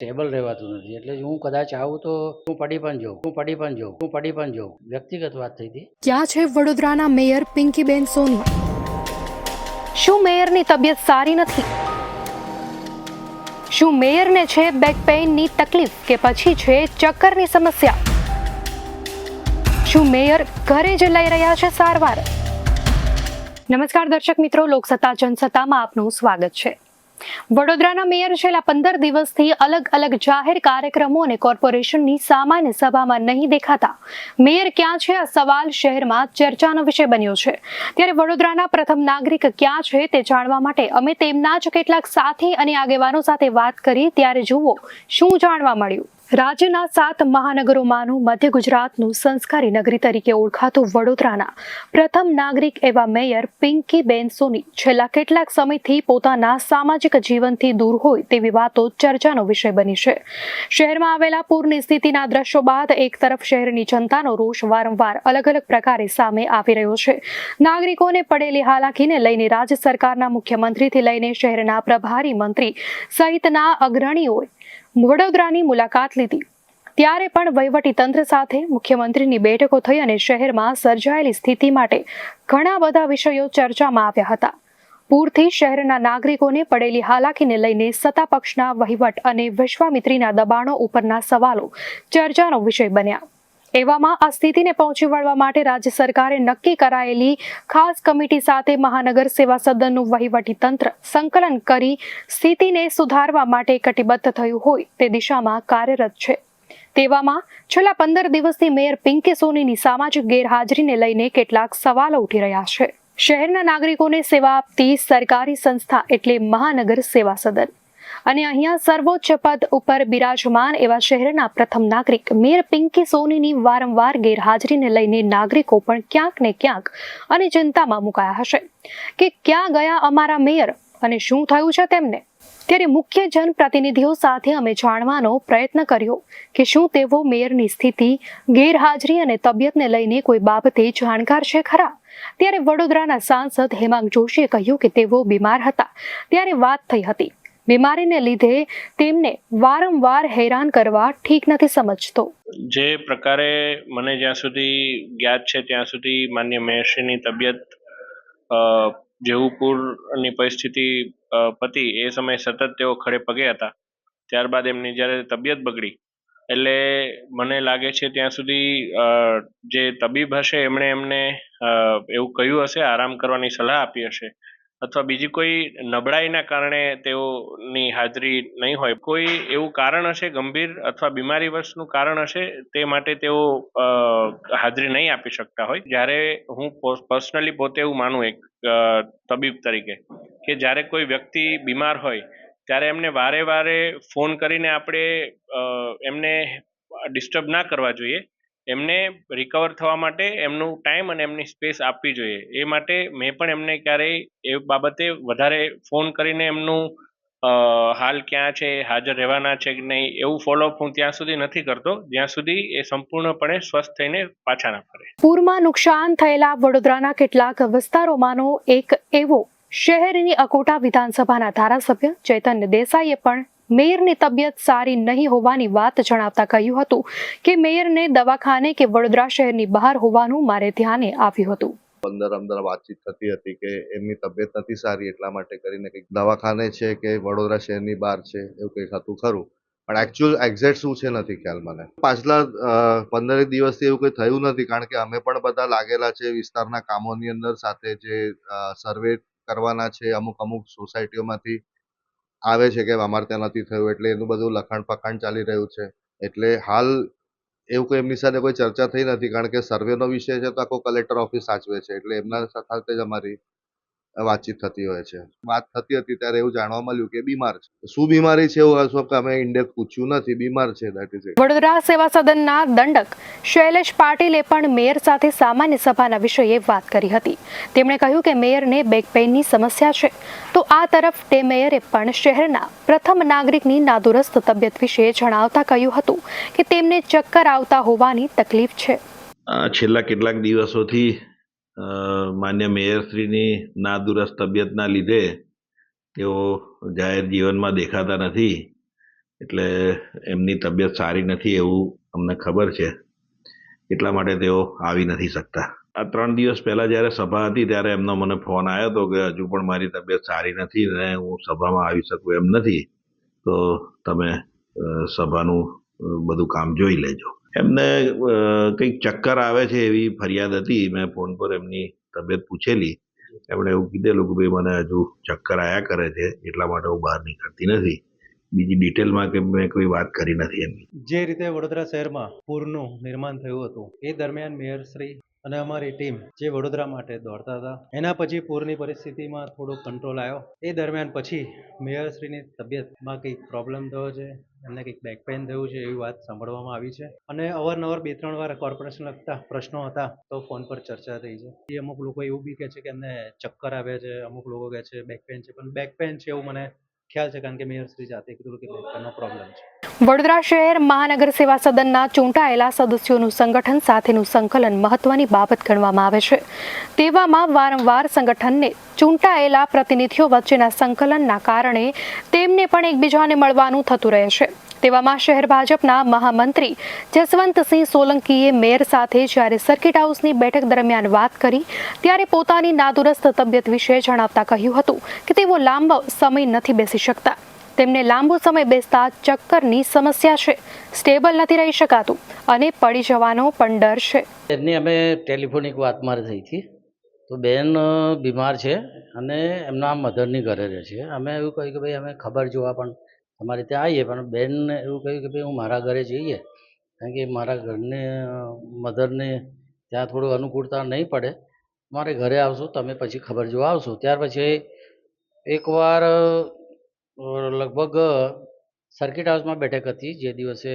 Stable રહેવાતું નથી. એટલે હું કદાચ આવું તો હું પડી પણ જાઉં, હું પડી પણ જાઉં, હું પડી પણ જાઉં. વ્યક્તિગત વાત થઈ હતી. ક્યાં છે વડોદરાના મેયર પિંકીબેન સોની? શું મેયરની તબિયત સારી નથી? શું મેયરને છે બેક પેઇનની તકલીફ કે પછી છે ચક્કરની સમસ્યા? શું મેયર ઘરે જ લઈ રહ્યા છે સારવાર? નમસ્કાર દર્શક મિત્રો, લોકસત્તા જનસત્તામાં આપનું સ્વાગત છે. વડોદરાના મેયર છેલ્લા પંદર દિવસથી અલગ અલગ જાહેર કાર્યક્રમો અને કોર્પોરેશનની સામાન્ય સભામાં નહીં દેખાતા. મેયર ક્યાં છે? આ સવાલ શહેરમાં ચર્ચાનો વિષય બન્યો છે. ત્યારે વડોદરાના પ્રથમ નાગરિક ક્યાં છે તે જાણવા માટે અમે તેમના જ કેટલાક સાથી અને આગેવાનો સાથે વાત કરી. ત્યારે જુઓ, શું જાણવા મળ્યું? રાજ્યના સાત મહાનગરોમાંનું મધ્ય ગુજરાતનું સંસ્કારી નગરી તરીકે ઓળખાતું વડોદરાના પ્રથમ નાગરિક એવા મેયર પિંકી બેન સોની છેલ્લા કેટલાક સમયથી પોતાના સામાજિક જીવનથી દૂર હોય તેવી વાતો ચર્ચાનો વિષય બની છે. શહેરમાં આવેલા પૂરની સ્થિતિના દ્રશ્યો બાદ એક તરફ શહેરની જનતાનો રોષ વારંવાર અલગ અલગ પ્રકારે સામે આવી રહ્યો છે. નાગરિકોને પડેલી હાલાકીને લઈને રાજ્ય સરકારના મુખ્યમંત્રીથી લઈને શહેરના પ્રભારી મંત્રી સહિતના અગ્રણીઓએ વડોદરાની મુલાકાત લીધી. ત્યારે પણ વહીવટી તંત્ર સાથે મુખ્યમંત્રીની બેઠકો થઈ અને શહેરમાં સર્જાયેલી સ્થિતિ માટે ઘણા બધા વિષયો ચર્ચામાં આવ્યા હતા. પૂરથી શહેરના નાગરિકોને પડેલી હાલાકીને લઈને સત્તા પક્ષના વહીવટ અને વિશ્વામિત્રીના દબાણો ઉપરના સવાલો ચર્ચાનો વિષય બન્યા. એવામાં આ સ્થિતિને પહોંચી વળવા માટે રાજ્ય સરકારે નક્કી કરાયેલી ખાસ કમિટી સાથે મહાનગર સેવા સદનનું વહીવટી તંત્ર સંકલન કરી સ્થિતિને સુધારવા માટે કટિબદ્ધ થયું હોય તે દિશામાં કાર્યરત છે. તેવામાં છેલ્લા પંદર દિવસથી મેયર પિંકી સોનીની સામાજિક ગેરહાજરીને લઈને કેટલાક સવાલો ઉઠી રહ્યા છે. શહેરના નાગરિકોને સેવા આપતી સરકારી સંસ્થા એટલે મહાનગર સેવા સદન. અને અહીંયા સર્વોચ્ચ પદ ઉપર બિરાજમાન એવા શહેરના પ્રથમ નાગરિક મેયર પિંકી સોનીની વારંવાર ગેરહાજરીને લઈને નાગરિકો પણ ક્યાંક ને ક્યાંક અને ચિંતામાં મુકાયા હશે. કે ક્યાં ગયા અમારા મેયર અને શું થયું છે તેમને? ત્યારે મુખ્ય જનપ્રતિનિધિઓ સાથે અમે જાણવાનો પ્રયત્ન કર્યો કે શું તેઓ મેયરની સ્થિતિ, ગેરહાજરી અને તબિયતને લઈને કોઈ બાબતે જાણકાર છે ખરા? ત્યારે વડોદરાના સાંસદ હેમાંગ જોશીએ કહ્યું કે તેઓ બીમાર હતા. ત્યારે વાત થઈ હતી બીમારીને લીધે તેમને વારંવાર હેરાન કરવા ઠીક નથી સમજતો. જે પ્રકારે મને જ્યાં સુધી જ્ઞાત છે, ત્યાં સુધી માન્ય મહેશની તબિયત જેવું પૂરની પરિસ્થિતિ પતી એ સમયે સતત તેઓ ખડે પગે હતા. ત્યારબાદ એમની જ્યારે તબિયત બગડી, એટલે મને લાગે છે ત્યાં સુધી જે તબીબ હશે, એમણે એમને એવું કહ્યું હશે, આરામ કરવાની સલાહ આપી હશે. અથવા બીજી કોઈ નબળાઈના કારણે તેઓની હાજરી નહીં હોય. કોઈ એવું કારણ હશે, ગંભીર અથવા બીમારી વર્ષનું કારણ હશે, તે માટે તેઓ હાજરી નહીં આપી શકતા હોય. જ્યારે હું પર્સનલી પોતે એવું માનું એક તબીબ તરીકે કે જ્યારે કોઈ વ્યક્તિ બીમાર હોય, ત્યારે એમને વારે વારે ફોન કરીને આપણે એમને ડિસ્ટર્બ ના કરવા જોઈએ. એમને રિકવર થવા માટે એમનું ટાઈમ અને એમની સ્પેસ આપવી જોઈએ. એ માટે મેં પણ એમને ક્યારેય એ બાબતે વધારે ફોન કરીને એમનું હાલ ક્યાં છે, હાજર રહેવાના છે કે નહીં, એવું ફોલોઅપ હું ત્યાં સુધી નથી કરતો. જ્યાં સુધી એ સંપૂર્ણપણે સ્વસ્થ થઈને પાછા ના ફરે. પૂરમાં નુકસાન થયેલા વડોદરાના કેટલાક વિસ્તારોમાંનો એક એવો શહેરની અકોટા વિધાનસભાના ધારાસભ્ય ચૈતન્ય દેસાઈએ પણ મેયરની તબિયત સારી નહીં હોવાની વાત જણાવતા કહ્યું હતું કે મેયરને દવાખાને કે વડોદરા શહેરની બહાર હોવાનું મારે ધ્યાને આવ્યું હતું. પંદર અંદર વાતચીત થતી હતી કે એમની તબિયત નથી સારી એટલા માટે કરીને કંઈક દવાખાને છે કે વડોદરા શહેરની બહાર છે એવું કંઈક હતું ખરું. પણ એકચ્યુઅલ એક્ઝેક્ટ શું છે નથી ખ્યાલ મને. પાછલા પંદરેક દિવસથી એવું કંઈ થયું નથી કારણ કે અમે પણ બધા લાગેલા છે વિસ્તારના કામોની અંદર સાથે જે સર્વે કરવાના છે અમુક અમુક સોસાયટીઓમાંથી આવે છે કે અમારે ત્યાં નથી થયું એટલે એનું બધું લખાણ પખાણ ચાલી રહ્યું છે. એટલે હાલ એવું કોઈ એમની સાથે કોઈ ચર્ચા થઈ નથી કારણ કે સર્વેનો વિષય છે તો આખો કલેક્ટર ઓફિસ સાચવે છે. એટલે એમના સાથે જ અમારી વાતચીત થતી હોય છે. વાત થતી હતી ત્યારે એવું જાણવા મળ્યું કે બીમાર છે. શું બીમારી છે એવું અશોક અમે ઇન્ડેક્સ પૂછ્યું નથી. બીમાર છે દેટ ઇઝ વડોદરા સેવા સદનના દંડક શૈલેષ પાટીલે પણ મેયર સાથે સામાન્ય સભાના વિષયે વાત કરી હતી. તેમણે કહ્યું કે મેયરને બેક પેઇનની સમસ્યા છે. તો આ તરફ તે મેયરે પણ શહેરના પ્રથમ નાગરિકની નાદુરસ્ત તબિયત વિશે જણાવતા કહ્યું હતું કે તેમને ચક્કર આવતા હોવાની તકલીફ છે. છેલ્લા કેટલાક દિવસોથી માન્ય મેયરશ્રીની નાદુરસ્ત તબિયતના લીધે તેઓ જાહેર જીવનમાં દેખાતા નથી. એટલે એમની તબિયત સારી નથી એવું અમને ખબર છે. એટલા માટે તેઓ આવી નથી શકતા. આ ત્રણ દિવસ પહેલાં જ્યારે સભા હતી ત્યારે એમનો મને ફોન આવ્યો હતો કે હજુ પણ મારી તબિયત સારી નથી ને હું સભામાં આવી શકું એમ નથી. તો તમે સભાનું બધું કામ જોઈ લેજો. એમને કંઈક ચક્કર આવે છે એવી ફરિયાદ હતી. મેં ફોન પર એમની તબિયત પૂછેલી. એમણે એવું કીધેલું કે ભાઈ, મને હજુ ચક્કર આયા કરે છે. એટલા માટે હું બહાર નીકળતી નથી. બીજી ડિટેલમાં કે મેં કોઈ વાત કરી નથી એમની. જે રીતે વડોદરા શહેરમાં પૂરનું નિર્માણ થયું હતું, એ દરમિયાન મેયરશ્રી અને અમારી ટીમ જે વડોદરા માટે દોડતા હતા, એના પછી પૂરની પરિસ્થિતિમાં થોડો કંટ્રોલ આવ્યો. એ દરમિયાન પછી મેયરશ્રીની તબિયતમાં કંઈક પ્રોબ્લેમ થયો છે. એમને કંઈક બેક પેઇન થયું છે એવી વાત સાંભળવામાં આવી છે. અને અવારનવાર બે ત્રણ વાર કોર્પોરેશન લગતા પ્રશ્નો હતા તો ફોન પર ચર્ચા થઈ છે. એ અમુક લોકો એવું બી કહે છે કે એમને ચક્કર આવે છે, અમુક લોકો કહે છે બેક પેઇન છે, પણ બેક પેઇન છે એવું મને ખ્યાલ છે કારણ કે મેયરશ્રી જાતે કીધું કે બેક પ્રોબ્લેમ છે. વડોદરા શહેર મહાનગર સેવા સદનના ચૂંટાયેલા સદસ્યોનું સંગઠન સાથેનું સંકલન મહત્વની બાબત ગણવામાં આવે છે. તેવામાં વારંવાર સંગઠનને ચૂંટાયેલા પ્રતિનિધિઓ વચ્ચેના સંકલનના કારણે તેમને પણ એકબીજાને મળવાનું થતું રહે છે. તેવામાં શહેર ભાજપના મહામંત્રી જસવંતસિંહ સોલંકીએ મેયર સાથે જ્યારે સર્કિટ હાઉસની બેઠક દરમિયાન વાત કરી, ત્યારે પોતાની નાદુરસ્ત તબિયત વિશે જણાવતા કહ્યું હતું કે તેઓ લાંબો સમય નથી બેસી શકતા. તેમને લાંબો સમય બેસતા ચક્કરની સમસ્યા છે. સ્ટેબલ નથી રહી શકાતું અને પડી જવાનો પણ ડર છે. એમની અમે ટેલિફોનિક વાત મારે થઈ હતી. તો બેન બીમાર છે અને એમના મધરની ઘરે રહે છે. અમે એવું કહ્યું કે ભાઈ, અમે ખબર જોવા પણ તમારે ત્યાં આવીએ, પણ બેનને એવું કહ્યું કે ભાઈ હું મારા ઘરે જઈએ. કારણ કે મારા ઘરને, મધરને ત્યાં થોડું અનુકૂળતા નહીં પડે. મારે ઘરે આવશો, તમે પછી ખબર જો આવશો. ત્યાર પછી એકવાર લગભગ સર્કિટ હાઉસમાં બેઠક હતી, જે દિવસે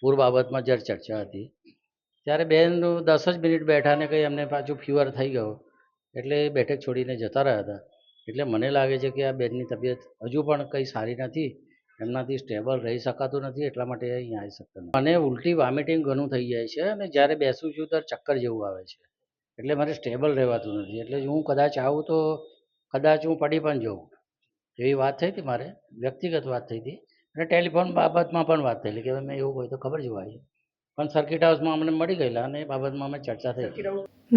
પૂર બાબતમાં જ્યારે ચર્ચા હતી, ત્યારે બેન દસ જ મિનિટ બેઠા ને કંઈ એમને પાછું ફીવર થઈ ગયો. એટલે બેઠક છોડીને જતા રહ્યા હતા. એટલે મને લાગે છે કે આ બેનની તબિયત હજુ પણ કંઈ સારી નથી, એમનાથી સ્ટેબલ રહી શકાતું નથી, એટલા માટે અહીંયા આવી શકતા મને ઉલટી વોમિટિંગ ઘણું થઈ જાય છે અને જ્યારે બેસું છું ત્યારે ચક્કર જેવું આવે છે. એટલે મારે સ્ટેબલ રહેવાતું નથી. એટલે હું કદાચ આવું તો કદાચ હું પડી પણ જાઉં. એવી વાત થઈ હતી મારે, વ્યક્તિગત વાત થઈ હતી. અને ટેલિફોન બાબતમાં પણ વાત થયેલી કે મેં એવું હોય તો ખબર જોવા આવી પણ સર્કિટ હાઉસમાં અમને મળી ગયેલા અને એ બાબતમાં અમે ચર્ચા થઈ.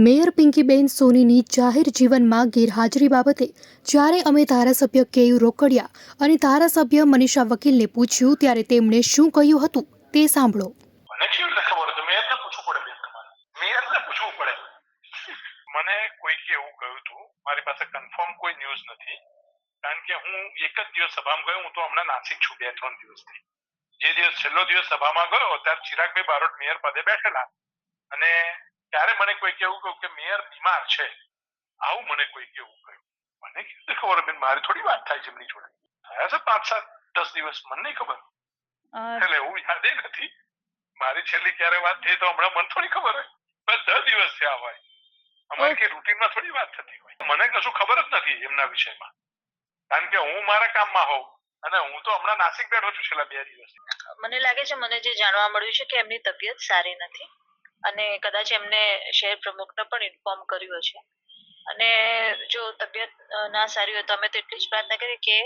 મેયર પિંકીબેન સોનીની જાહેર જીવનમાં ગેરહાજરી બાબતે જ્યારે અમે ધારાસભ્ય કેયુ રોકડિયા અને ધારાસભ્ય મનીષા વકીલને પૂછ્યું ત્યારે તેમણે શું કહ્યું હતું તે સાંભળો. મને કેવી રીતે ખબર હતું? મેયરને પૂછવું પડે બેન તમારે. મેયરને પૂછવું પડે. મને કોઈકે એવું કહ્યું હતું. મારી પાસે કન્ફર્મ કોઈ ન્યૂઝ નથી. કારણ કે હું એક જ દિવસ સભામાં ગયો હું તો હમણાં નાસિક છું બે ત્રણ દિવસથી. જે દિવસ છેલ્લો દિવસ સભામાં ગયો ત્યારે ચિરાગભાઈ બારોટ મેયર પદે બેઠેલા. અને ત્યારે મને કોઈ કેવું કહ્યું કે મેયર બીમાર છે. આવું મને કોઈ કેવું કહ્યું મને કેવી ખબર બેન? મારી થોડી વાત થાય છે એમની જોડે. થયા છે પાંચ સાત દસ દિવસ મને નહીં ખબર. એટલે એવું યાદ નથી. મારી છેલ્લી ક્યારે વાત થઈ તો હમણાં મને થોડી ખબર હોય. બસ દસ દિવસ થયા હોય. અમારી કઈ રૂટીનમાં થોડી વાત થતી હોય. મને કશું ખબર જ નથી એમના વિષયમાં. કારણ કે હું મારા કામમાં હોઉં. અને હું તો હમણાં નાસિક બેઠો છું છેલ્લા બે દિવસ મને લાગે છે, મને જે જાણવા મળ્યું છે કે એમની તબિયત સારી નથી અને કદાચ એમને શહેર પ્રમુખને પણ ઇન્ફોર્મ કર્યું હશે અને જો તબિયત ના સારી હોય તો અમે તો એટલી જ પ્રાર્થના કરીએ કે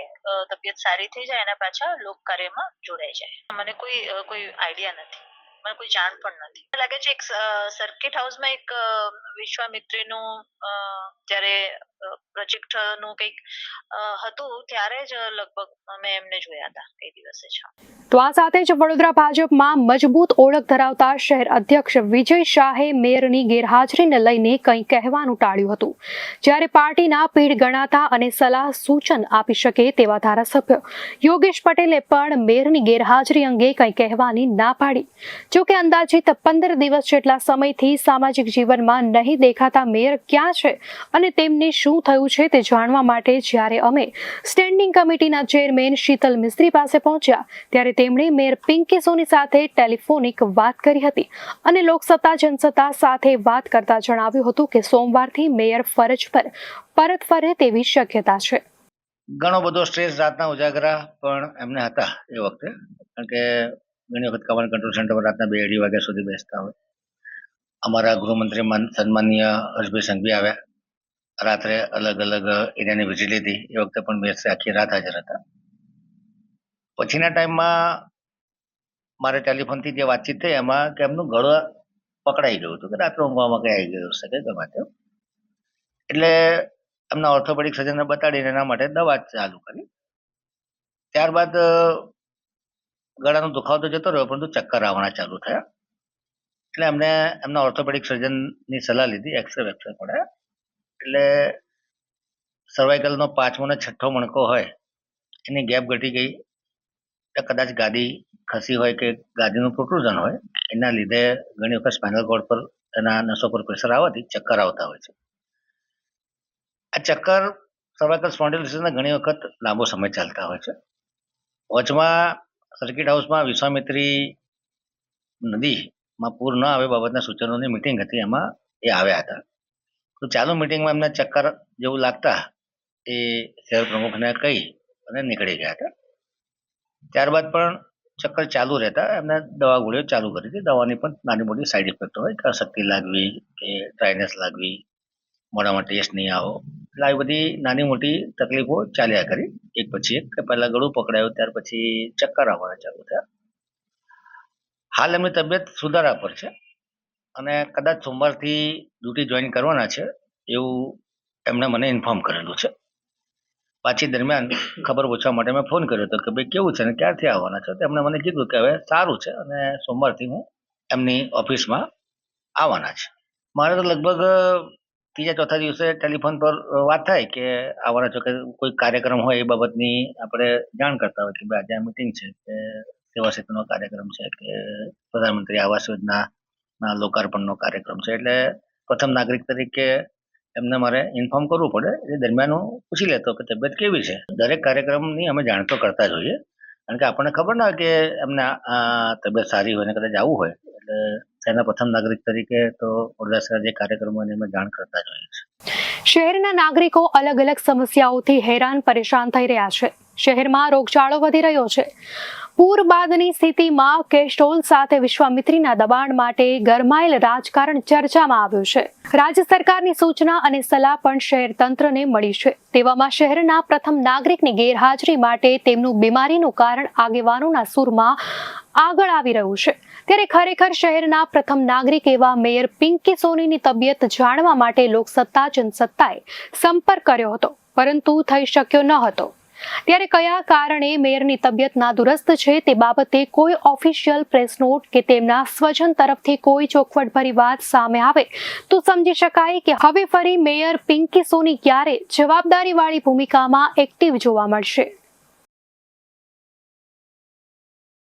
તબિયત સારી થઈ જાય, એના પાછા લોક કાર્યમાં જોડાઈ જાય. મને કોઈ કોઈ આઈડિયા નથી. મને કોઈ જાણ પણ નથી. લાગે છે એક સર્કિટ હાઉસમાં એક વિશ્વામિત્રીનું જ્યારે પ્રોજેક્ટનું કંઈક હતું ત્યારે જ લગભગ અમે એમને જોયા હતા એ દિવસે જ. તો આ સાથે જ વડોદરા ભાજપમાં મજબૂત ઓળખ ધરાવતા શહેર અધ્યક્ષ વિજય શાહે મેયરની ગેરહાજરીને લઈને કંઈ કહેવાનું ટાળ્યું હતું. જ્યારે પાર્ટીના પીઢ ગણાતા અને સલાહ સૂચન આપી શકે તેવા ધારાસભ્ય યોગેશ પટેલે પણ મેયરની ગેરહાજરી અંગે કંઈ કહેવાની ના પાડી. જો કે અંદાજિત પંદર દિવસ જેટલા સમયથી સામાજિક જીવનમાં નહીં દેખાતા મેયર ક્યાં છે અને તેમને શું થયું છે તે જાણવા માટે જ્યારે અમે સ્ટેન્ડિંગ કમિટીના ચેરમેન શીતલ મિસ્ત્રી પાસે પહોંચ્યા, ત્યારે તેમણે મેયર પિંકી સોની સાથે ટેલિફોનિક વાત કરી હતી અને લોકસત્તા, જનસત્તા સાથે વાત કરતા જણાવ્યું હતું કે સોમવારથી મેયર ફરજ પર પરત ફરે તેવી શક્યતા છે. ઘણો બધો સ્ટ્રેસ રાતના ઉજાગરા પણ એમને હતા એ વખતે, કારણ કે ઘણી વખત કમાન્ડ કંટ્રોલ સેન્ટરમાં રાતના બે અઢી વાગ્યા સુધી બેસતા હોય. અમારા ગૃહમંત્રી માન- સન્માનીય હર્ષભાઈ સંઘવી આવ્યા. રાત્રે અલગ અલગ એરિયાની વિઝિટ લીધી. એ વખતે પણ મેયર આખી રાત હાજર હતા. પછીના ટાઈમમાં મારે ટેલિફોનથી જે વાતચીત થઈ એમાં કે એમનું ગળું પકડાઈ ગયું હતું, કે રાત્રે ઊંઘવામાં કંઈ આવી ગયું હશે કે ગમે તે એટલે એમના ઓર્થોપેડિક સર્જનને બતાડીને એના માટે દવા ચાલુ કરી. ત્યારબાદ ગળાનો દુખાવો તો જતો રહ્યો, પરંતુ ચક્કર આવવાના ચાલુ થયા. એટલે એમને એમના ઓર્થોપેડિક સર્જનની સલાહ લીધી, એક્સરે, વેક્સરે પડાયા. એટલે સર્વાઇકલનો પાંચમો ને છઠ્ઠો મણકો હોય, એની ગેપ ઘટી ગઈ. કદાચ ગાદી ખસી હોય કે ગાદીનું પ્રોટ્રુઝન હોય, એના લીધે ઘણી વખત સ્પાઇનલ કોર્ડ પર એના નસો પર પ્રેશર આવવાથી ચક્કર આવતા હોય છે. આ ચક્કર સર્વાઇકલ સ્પોન્ડિલિસિસના ઘણી વખત લાંબો સમય ચાલતા હોય છે. વચમાં સર્કિટ હાઉસમાં વિશ્વામિત્રી નદીમાં પૂર ન આવે બાબતના સૂચનોની મિટિંગ હતી, એમાં એ આવ્યા હતા. તો ચાલુ મિટિંગમાં એમને ચક્કર જેવું લાગતા એ શહેર પ્રમુખને કહી અને નીકળી ગયા હતા. ત્યારબાદ પણ ચક્કર ચાલુ રહેતા એમને દવા ગોળીઓ ચાલુ કરી હતી. દવાની પણ નાની મોટી સાઈડ ઇફેક્ટ હોય, કે શક્તિ લાગવી કે ડ્રાયનેસ લાગવી મોઢામાં ટેસ્ટ નહીં આવો, એટલે આવી બધી નાની મોટી તકલીફો ચાલ્યા કરી. એક પછી એક કે પહેલા ગળું પકડાયું, ત્યાર પછી ચક્કર આવવાના ચાલુ થયા. હાલ એમની તબિયત સુધારા પર છે. અને કદાચ સોમવારથી ડ્યુટી જોઈન કરવાના છે, એવું એમણે મને ઇન્ફોર્મ કરેલું છે. પાછી દરમિયાન ખબર પૂછવા માટે મેં ફોન કર્યો હતો કે ભાઈ કેવું છે ને, ક્યારથી આવવાના છે? તો એમણે મને કીધું કે હવે સારું છે અને સોમવારથી હું એમની ઓફિસમાં આવવાના છે. મારે તો લગભગ ત્રીજા ચોથા દિવસે ટેલિફોન પર વાત થાય કે આવવાના છો કે કોઈ કાર્યક્રમ હોય એ બાબતની આપણે જાણ કરતા હોય કે ભાઈ આજે આ મિટિંગ છે, કે સેવા સેતુનો કાર્યક્રમ છે, કે પ્રધાનમંત્રી આવાસ લોકાર્પણનો કાર્યક્રમ છે. એટલે પ્રથમ નાગરિક તરીકે એમને મારે ઇન્ફોર્મ કરવું પડે. એ દરમિયાન હું પૂછી લેતો કે તબિયત કેવી છે. દરેક કાર્યક્રમની અમે જાણ તો કરતા જ હોઈએ. કારણ કે આપણને ખબર ના હોય કે એમને આ- તબિયત સારી હોય ને કદાચ આવું હોય. એટલે તેના પ્રથમ નાગરિક તરીકે તો વડોદરા જે કાર્યક્રમો એની અમે જાણ કરતા જ હોઈએ છીએ. શહેરના નાગરિકો અલગ અલગ સમસ્યાઓથી હેરાન પરેશાન થઈ રહ્યા છે. શહેરમાં રોગચાળો વધી રહ્યો છે. પૂર બાદની સ્થિતિમાં કેસ્ટોલ સાથે વિશ્વામિત્રીના દબાણ માટે ગરમાયેલ રાજકારણ ચર્ચામાં આવ્યું છે. રાજ્ય સરકારની સૂચના અને સલાહ પણ શહેર તંત્રને મળી છે. તેવામાં શહેરના પ્રથમ નાગરિકની ગેરહાજરી માટે તેમનું બીમારીનું કારણ આગેવાનોના સૂરમાં આગળ આવી રહ્યું છે. ત્યારે ખરેખર શહેરના પ્રથમ નાગરિક એવા મેયર પિંકી સોનીની તબિયત જાણવા માટે લોકસત્તા જનસત્તાએ સંપર્ક કર્યો હતો. પરંતુ થઈ શક્યો ન હતો. ત્યારે કયા કારણે મેયરની તબિયત નાદુરસ્ત છે તે બાબતે કોઈ ઓફિશિયલ પ્રેસ નોટ કે તેમના સ્વજન તરફથી કોઈ ચોખવટભરી વાત સામે આવે તો સમજી શકાય કે હવે ફરી મેયર પિંકી સોની ક્યારે જવાબદારીવાળી ભૂમિકામાં એક્ટિવ જોવા મળશે.